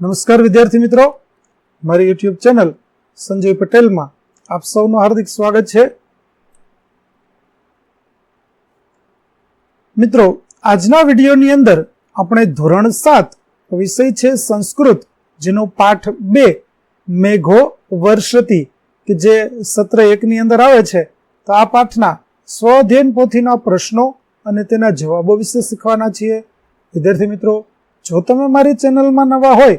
નમસ્કાર વિદ્યાર્થી મિત્રો. મારી યુટ્યુબ ચેનલ સંજય પટેલમાં આપ સૌનું હાર્દિક સ્વાગત છે. મિત્રો, આજના વિડીયોની અંદર આપણે ધોરણ સાત વિષય છે સંસ્કૃત, જેનો પાઠ બે મેઘો વર્ષતી, કે જે સત્ર એકની અંદર આવે છે. તો આ પાઠના સ્વઅધ્યયન પોથીના પ્રશ્નો અને તેના જવાબો વિશે શીખવાના છીએ. વિદ્યાર્થી મિત્રો, જો તમે મારી ચેનલમાં નવા હોય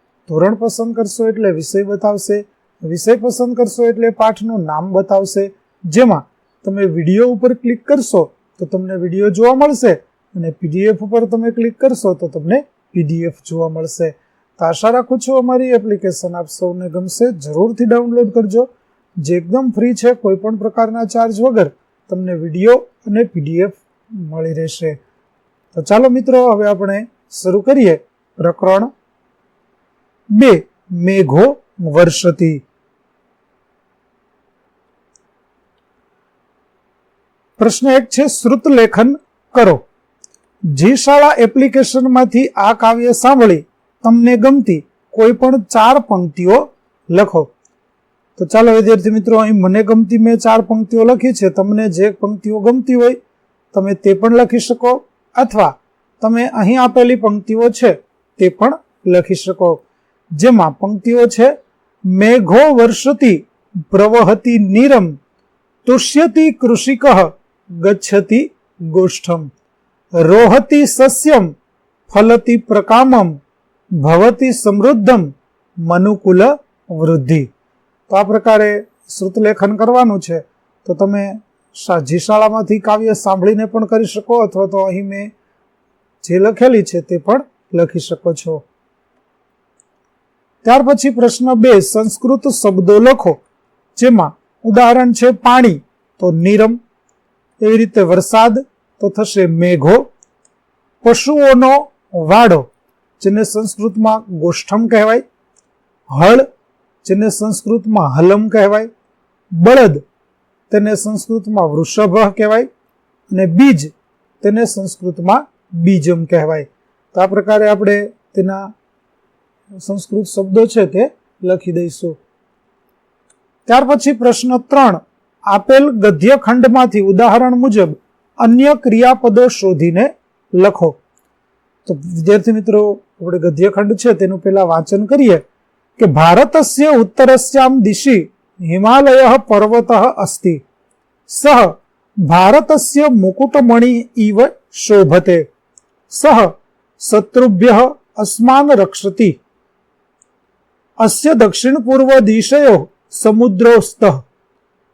ધોરણ પસંદ કરશો એટલે વિષય બતાવશે, વિષય પસંદ કરશો એટલે પાઠનું નામ બતાવશે. જેમાં તમે વીડિયો ઉપર ક્લિક કરશો તો તમને વીડિયો જોવા મળશે અને પીડીએફ ઉપર તમે ક્લિક કરશો તો તમને પીડીએફ જોવા મળશે. તો આશા રાખું છું અમારી એપ્લિકેશન આપ સૌને ગમશે. જરૂરથી ડાઉનલોડ કરજો. જે એકદમ ફ્રી છે, કોઈ પણ પ્રકારના ચાર્જ વગર તમને વીડિયો અને પીડીએફ મળી રહેશે. તો ચાલો મિત્રો, હવે આપણે શરૂ કરીએ પ્રકરણ બે મેઘો વર્ષતી પ્રશ્ન એક છે, શ્રુત લેખન કરો. જી શાળા એપ્લિકેશનમાંથી આ કાવ્ય સાંભળી તમને ગમતી કોઈ પણ ચાર પંક્તિઓ લખો. તો ચાલો વિદ્યાર્થી મિત્રો, અહીં મને ગમતી મેં ચાર પંક્તિઓ લખી છે. તમને જે પંક્તિઓ ગમતી હોય, તમે તે પણ લખી શકો. અથવા તમે અહીં આપેલી પંક્તિઓ છે, તે પણ લખી શકો. જેમાં પંક્તિઓ છે મેઘો વર્ષતી પ્રવહતી નીરમ, તુષ્યતિ કૃષિક ગચ્છતિ ગોષ્ઠમ, રોહતી સસ્યમ ફલતી પ્રકામમ, ભવતી સમૃદ્ધમ મનુકુલ વૃદ્ધિ. તો આ પ્રકારે શ્રુતલેખન કરવાનું છે. તો તમે શાળામાંથી કાવ્ય સાંભળીને પણ કરી શકો, અથવા તો અહીં મેં જે લખેલી છે તે પણ લખી શકો છો. ત્યાર પછી પ્રશ્ન બે, સંસ્કૃત શબ્દો લખો, જેમાં ઉદાહરણ છે પાણી, તો નીરમ, એવી રીતે વરસાદ, તો થશે મેઘો. પશુઓનો વાડો, જેને સંસ્કૃતમાં ગોષ્ઠમ કહેવાય. હળ, જેને સંસ્કૃતમાં હલમ કહેવાય. બળદ, તેને સંસ્કૃતમાં વૃષભ કહેવાય. અને બીજ, તેને સંસ્કૃતમાં બીજમ કહેવાય. તો આ પ્રકારે આપણે તેના સંસ્કૃત શબ્દો છે તે, લખી દઈશું. ત્યાર પછી પ્રશ્ન ત્રણ. આપેલ ગદ્ય ખંડમાંથી ઉદાહરણ મુજબ અન્ય ક્રિયાપદો શોધીને લખો. તો વિદ્યાર્થી મિત્રો, આપણે ગદ્યખંડ છે તેનું પહેલા વાંચન કરીએ કે ભારતસ્ય ઉત્તરસ્યામ દિશી હિમાલય પર્વત અસ્તિ. સહ ભારતસ્ય મુકુટમણિ ઇવ શોભતે. સહ શત્રુભ્ય અસ્માન રક્ષતિ. અસ્ય દક્ષિણ પૂર્વ દિશયો સમુદ્રોસ્ત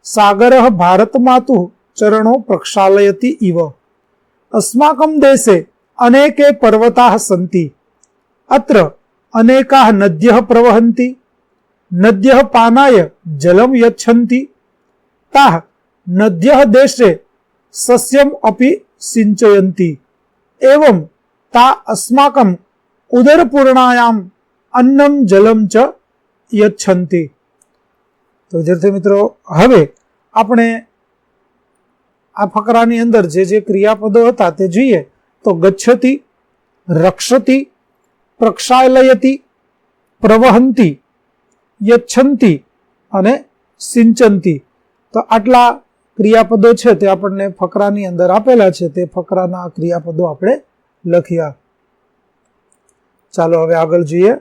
સાગર ભારતમાતુ ચરણો પ્રક્ષાલયતી ઇવ અસ્માકમ દેશે અનેકે પર્વતા સંતિ અત્ર અનેકા નદ્ય પ્રવહંતિ નદ્ય પાનાય જલમ યચ્છંતિ તાહ નદ્ય દેશે સસ્યમ અપી સિંચયંતિ એવમ તા અસ્માકમ ઉદરપૂર્ણાયામ અન્નમ જલમ ચ યચ્છંતિ. તો વિદ્યાર્થી મિત્રો, હવે આપણે આ ફકરાની અંદર જે જે ક્રિયાપદો હતા તે જોઈએ તો ગચ્છતી, રક્ષતી, પ્રક્ષાલયતિ, પ્રવહંતી, યચ્છંતિ અને સિંચંતી. તો આટલા ક્રિયાપદો છે તે આપણને ફકરાની અંદર આપેલા છે, તે ફકરાના ક્રિયાપદો આપણે લખ્યા. ચાલો હવે આગળ જોઈએ.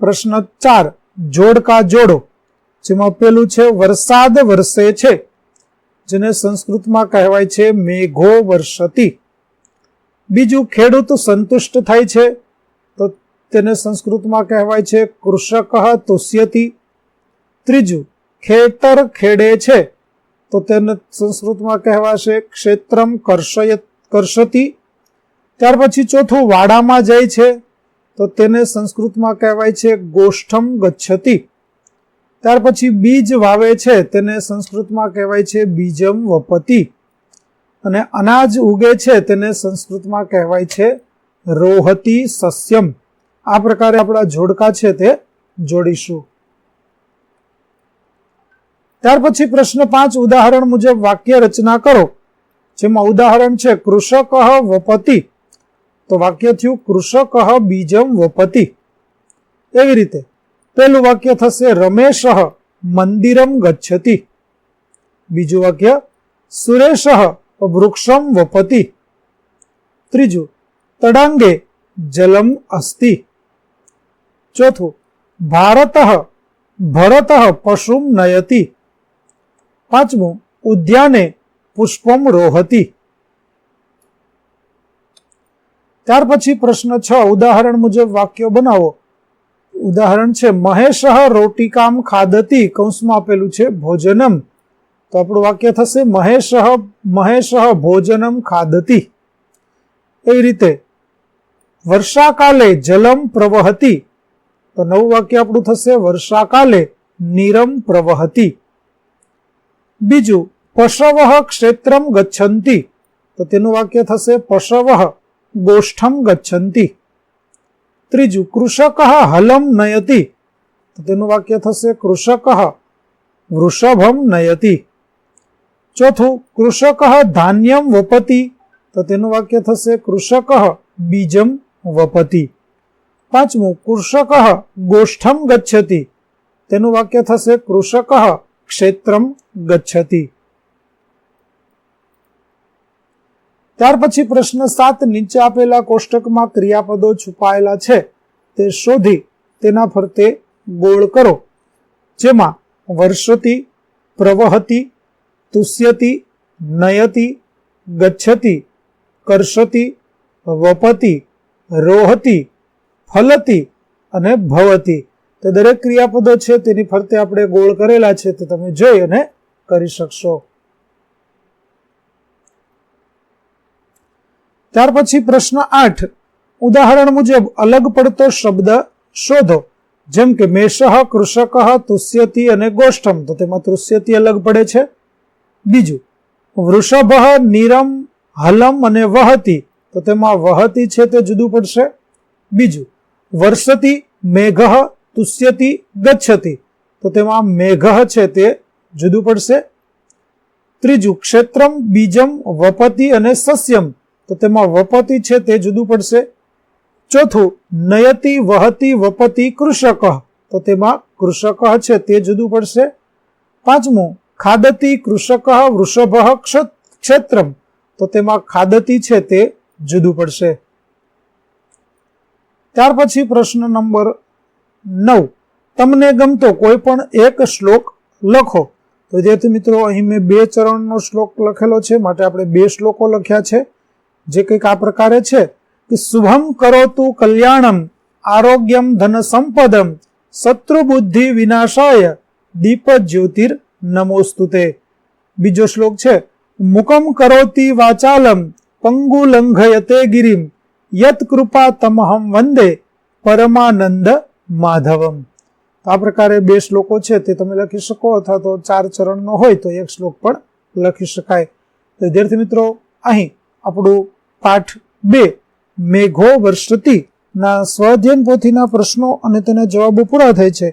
પ્રશ્ન ચાર જોડકા જોડો, જેમાં પેલું છે, વરસાદ વરસે છે, જેને સંસ્કૃતમાં કહેવાય છે, મેઘો વર્ષતી બીજું, ખેડૂત સંતુષ્ટ થાય છે, તો તેને સંસ્કૃતમાં કહેવાય છે, કૃષક તુષ્યતિ. ત્રીજું, ખેતર ખેડે છે, તો તેને સંસ્કૃતમાં કહેવાશે, ક્ષેત્રમ કર્ષય કર્ષતી. ત્યાર પછી ચોથું, વાડામાં જાય છે તો તેને સંસ્કૃતમાં કહેવાય છે ગોષ્ઠમ ગચ્છતિ. ત્યાર પછી બીજ વાવે છે, તેને સંસ્કૃતમાં કહેવાય છે બીજમ વપતિ. અને અનાજ ઉગે છે, તેને સંસ્કૃતમાં કહેવાય છે રોહતી સસ્યમ. આ પ્રકારે આપણા જોડકા છે તે જોડીશું. ત્યાર પછી પ્રશ્ન પાંચ, ઉદાહરણ મુજબ વાક્ય રચના કરો, જેમાં ઉદાહરણ છે કૃષક વપતિ. તો વાક્ય થયું, કૃષક બીજમ વપતિ. એવી રીતે પહેલું વાક્ય થશે, રમેશ મંદિરમ ગચ્છતિ. બીજું વાક્ય, સુરેશ વૃક્ષમ વપતિ. ત્રીજું, તડાંગે જલમ અસ્તિ. ચોથું, ભારત ભરત પશુમ નયતિ. પાંચમું, ઉદ્યાને પુષ્પમ રોહતી. ત્યાર પછી પ્રશ્ન છ, ઉદાહરણ મુજબ વાક્યો બનાવો. ઉદાહરણ છે, મહેશ રોટિકામ ખાદતી, કૌંસમાં આપેલું છે, ભોજનમ. તો આપણું વાક્ય થશે, મહેશ મહેશ ભોજનમ ખાદતી. એવી રીતે. વર્ષાકાલે જલમ પ્રવહતી. તો નવું વાક્ય આપણું થશે, વર્ષાકાલે નીરમ પ્રવહતી. બીજું, પશવ ક્ષેત્રમ ગચ્છંતી. તો તેનું વાક્ય થશે, પશવ ગોષ્ઠમ ગચ્છંતી ત્રીજું કૃષક હલમ નયતિ તો તેનું વાક્ય થશે કૃષક વૃષભમ નયતિ ચોથું કૃષક ધાન્યમ વપતિ તો તેનું વાક્ય થશે કૃષક બીજમ વપતિ પાંચમું કૃષક ગોષ્ઠમ ગચ્છતી તેનું વાક્ય થશે કૃષક ક્ષેત્રમ ગચ્છતિ ત્યાર પછી પ્રશ્ન સાત, નીચે આપેલા કોષ્ટકમાં ક્રિયાપદો છુપાયેલા છે. તે શોધી તેના ફરતે ગોળ કરો. જેમાં વર્ષતી, પ્રવહતી, તુષ્યતી, નયતી, ગચ્છતી કરશતી વપતી, રોહતી, ફલતી અને ભવતી. તે દરેક ક્રિયાપદો છે, તેની ફરતે આપણે ગોળ કરેલા છે, તે તમે જોઈ અને કરી શકશો. ત્યાર પછી પ્રશ્ન આઠ. ઉદાહરણ મુજબ અલગ પડતો શબ્દ શોધો. જેમ કે મેષ, કૃષક, તુષ્યતી અને ગોષ્ઠમ. તો તેમાં તૃષ્યતી અલગ પડે છે. બીજું, વૃષભ, નીરમ, હલમ અને વહતી. તો તેમાં વહતી છે તે જુદું પડશે. બીજું, વર્ષતી, મેઘ, તુષ્યતી, ગચ્છતી. તો તેમાં મેઘ છે તે જુદું પડશે. ત્રીજું, ક્ષેત્રમ, બીજમ, વપતિ અને સસ્યમ. તો તેમાં વપતિ છે તે જુદું પડશે. ચોથું, નયતિ વહતી વપતિ કૃષક. તો તેમાં કૃષક છે તે જુદું પડશે. પાંચમું, ખાદતી કૃષક વૃષભ ક્ષેત્રમ. તો તેમાં ખાદતી છે તે જુદું પડશે. ત્યાર પછી પ્રશ્ન નંબર નવ. તમને ગમતો કોઈ પણ એક શ્લોક લખો. તો વિદ્યાર્થી મિત્રો, અહીં મેં બે ચરણનો શ્લોક લખેલો છે, માટે આપણે બે શ્લોકો લખ્યા છે. જે કંઈક આ પ્રકારે છે કે શુભમ કરો તું કલ્યાણમ, આરોગ્યમ ધન સંપદમ શત્રુ બુદ્ધિ વિનાશાય, દીપ જ્યોતિર નમોસ્તુતે બીજો શ્લોક છે, મુકમ કરોતી વાચાલમ, પંગુ લંઘયતે ગિરિમ, યત કૃપા તમહમ વંદે, પરમાનંદ માધવમ. આ પ્રકારે બે શ્લોકો છે, તે તમે લખી શકો અથવા તો ચાર ચરણનો હોય તો એક શ્લોક પણ લખી શકાય. તો વિદ્યાર્થી મિત્રો, અહીં આપણું પાઠ બે. મેઘો વર્ષતી ના સ્વધ્યન પોથીના પ્રશ્નો અને તેના જવાબો પૂરા થાય છે.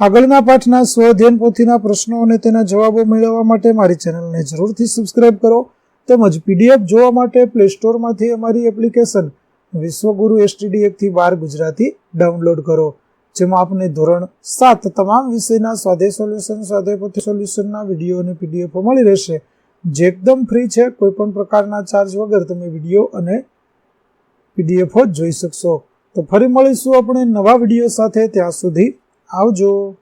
આગળના પાઠના સ્વધ્યન પોથીના પ્રશ્નો અને તેના જવાબો મેળવવા માટે મારી ચેનલને જરૂરથી સબસ્ક્રાઇબ કરો તેમજ પીડીએફ જોવા માટે પ્લે સ્ટોરમાંથી અમારી એપ્લિકેશન વિશ્વગુરુ એસટીડી એકથી બાર ગુજરાતી ડાઉનલોડ કરો. જેમાં આપને ધોરણ સાત તમામ વિષયના સ્વાધ્યાય સોલ્યુશન સ્વાધ્યાય પોથી સોલ્યુશનના વીડિયો અને પીડીએફો મળી રહેશે. જે એકદમ ફ્રી છે કોઈ પણ પ્રકારના ચાર્જ વગર તમે વીડિયો અને પીડીએફો જોઈ શકશો. તો ફરી મળીશું આપણે નવા વીડિયો સાથે, ત્યાં સુધી આવજો.